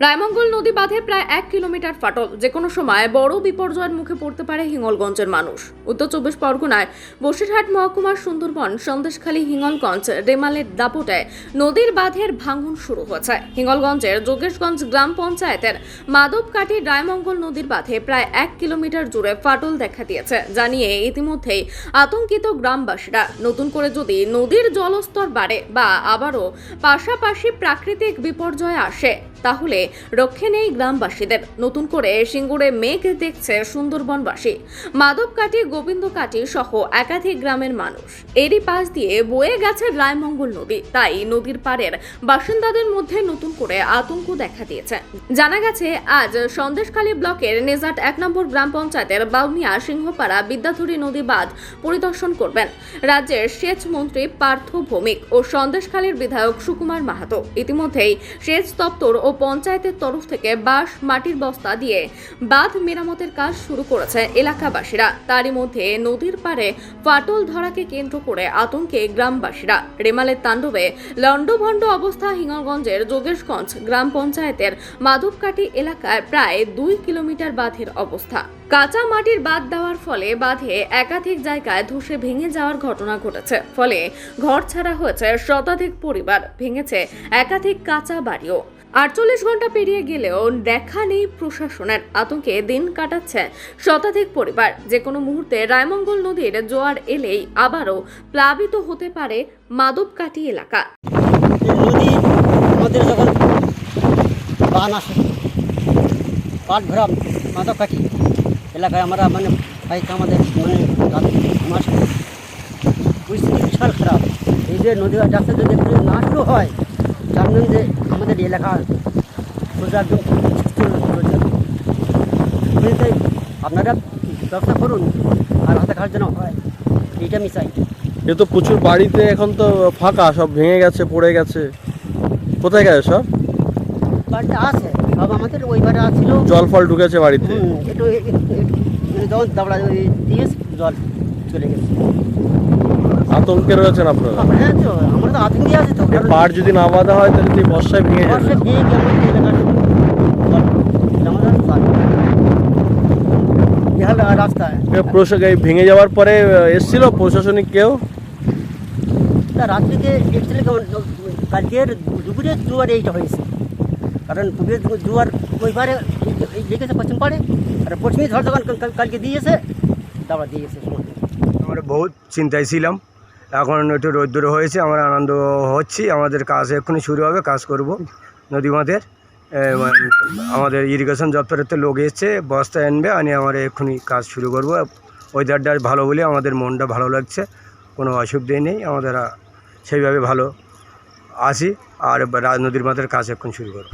রায়মঙ্গল নদী বাঁধে প্রায় এক কিলোমিটার ফাটল। যে কোনো সময় বড় বিপর্যয়ের মুখে পড়তে পারে হিঙ্গলগঞ্জের মানুষ। উত্তর চব্বিশ পরগনায় বসিরহাট মহকুমার সুন্দরবন সন্দেশখালী হিঙ্গলগঞ্জ রেমালের দাপটে নদীর বাঁধের ভাঙন শুরু হয়েছে। হিঙ্গলগঞ্জের যোগেশগঞ্জ গ্রাম পঞ্চায়েতের মাধবকাঠি রায়মঙ্গল নদীর বাঁধে প্রায় এক কিলোমিটার জুড়ে ফাটল দেখা দিয়েছে জানিয়ে ইতিমধ্যেই আতঙ্কিত গ্রামবাসীরা। নতুন করে যদি নদীর জলস্তর বাড়ে বা আবারও পাশাপাশি প্রাকৃতিক বিপর্যয় আসে তাহলে রক্ষে নেই গ্রামবাসীদের। নতুন করে সিঙ্গুরে মেঘ দেখছে সুন্দরবনবাসী। মাধবকাঠি গোবিন্দকাঠি সহ একাধিক গ্রামের মানুষ। এরই পাশ দিয়ে বয়ে গেছে রায়মঙ্গল নদী। তাই নদীর পাড়ের বাসিন্দাদের মধ্যে নতুন করে আতঙ্ক দেখা দিয়েছে। জানা গেছে, আজ সন্দেশখালী ব্লকের নেজাট এক নম্বর গ্রাম পঞ্চায়েতের বাউনিয়া সিংহপাড়া বিদ্যাধরী নদী বাঁধ পরিদর্শন করবেন। রাজ্যের সেচ মন্ত্রী পার্থ ভৌমিক ও সন্দেশখালীর বিধায়ক সুকুমার মাহাতো। ইতিমধ্যেই সেচ দপ্তর পঞ্চায়েতের তরফ থেকে বাঁশ, মাটির বস্তা দিয়ে বাঁধ মেরামতের কাজ শুরু করেছে এলাকাবাসীরা। তারই মধ্যে নদীর পাড়ে ফাটল ধরাকে কেন্দ্র করে আতঙ্কে গ্রামবাসীরা। রেমালের তাণ্ডবে লণ্ডভণ্ড অবস্থা হিঙ্গলগঞ্জের যোগেশগঞ্জ গ্রাম পঞ্চায়েতের মাধবকাঠি এলাকায় প্রায় দুই কিলোমিটার বাঁধের অবস্থা। কাঁচা মাটির বাঁধ দেওয়ার ফলে বাঁধে একাধিক জায়গায় ধসে ভেঙে যাওয়ার ঘটনা ঘটেছে। ফলে ঘর ছাড়া হয়েছে শতাধিক পরিবার, ভেঙেছে একাধিক কাঁচা বাড়িও। আটচল্লিশ ঘণ্টা পেরিয়ে গেলেও দেখা নেই প্রশাসনের আতঙ্কে দিন কাটাচ্ছে শতাধিক পরিবার। যে কোনো মুহূর্তে রায়মঙ্গল নদীর জোয়ার এলেই আবারও প্লাবিত হতে পারে মাধবকাঠি এলাকা। নদী এলাকায় আমরা মানে আমাদের মানে পরিস্থিতি বিশাল খারাপ। এই যে নদী যাচ্ছে যদি একটু নষ্ট হয়, জানবেন যে আমাদের এলাকা সোজা একদম চলে যাবে। আপনারা ব্যবস্থা করুন আর হাতে খাওয়ার জন্য হয়। এইটা আমি চাই। এ তো প্রচুর বাড়িতে এখন তো ফাঁকা সব ভেঙে গেছে পড়ে গেছে। কোথায় গেছে সব? বাড়িতে আছে সব আমাদের ওই বাড়ি ছিল। জল ফল ঢুকেছে বাড়িতে। একটু একটু- মানে যখন দাবড়া দিয়ে জল। চলে গেছে। আতঙ্কে রয়েছেন আপনারা? আমরা হ্যাঁ তো আমরা তো আতঙ্কে আছি তো। এ পাড় যদি না বাঁধা হয় তাহলে তো এই বর্ষায় ভেঙে যাবে? বর্ষা ভেঙে গিয়ে আমাদের এলাকার জল এটা আমাদের রাস্তা। বেহাল রাস্তা এ প্রশা- এই ভেঙে যাওয়ার পরে আহ, এসছিল? প্রশাসনিক কেউ? তা রাত্রিতে এসেছিল কেমন? কালকের দুপুরে জোয়ার এইটা হয়েছে। কারণ পূবের জো- জোয়ার ওই পারে এই- এই লেগেছে পশ্চিম পাড়ে। আর পশ্চিমী ঝড় যখন কাল- কাল- কালকে দিয়েছে দাবড়া দিয়েছে। সমুদ্রে আমরা বহুত চিন্তায় ছিলাম। এখন একটু রৌদ্র হয়েছে, আমরা আনন্দ হচ্ছি। আমাদের কাজ এক্ষুনি শুরু হবে, কাজ করব নদী বাঁধের আমাদের ইরিগেশন দপ্তরের তো লোক এসছে, বস্তা আনবে আনি আমরা এক্ষুনি কাজ শুরু করব। ওয়েদারটা ভালো বলে আমাদের মনটা ভালো লাগছে, কোনো অসুবিধে নেই, আমাদের সেইভাবে ভালো আসি আর নদীর বাঁধের কাজ এখন শুরু করব।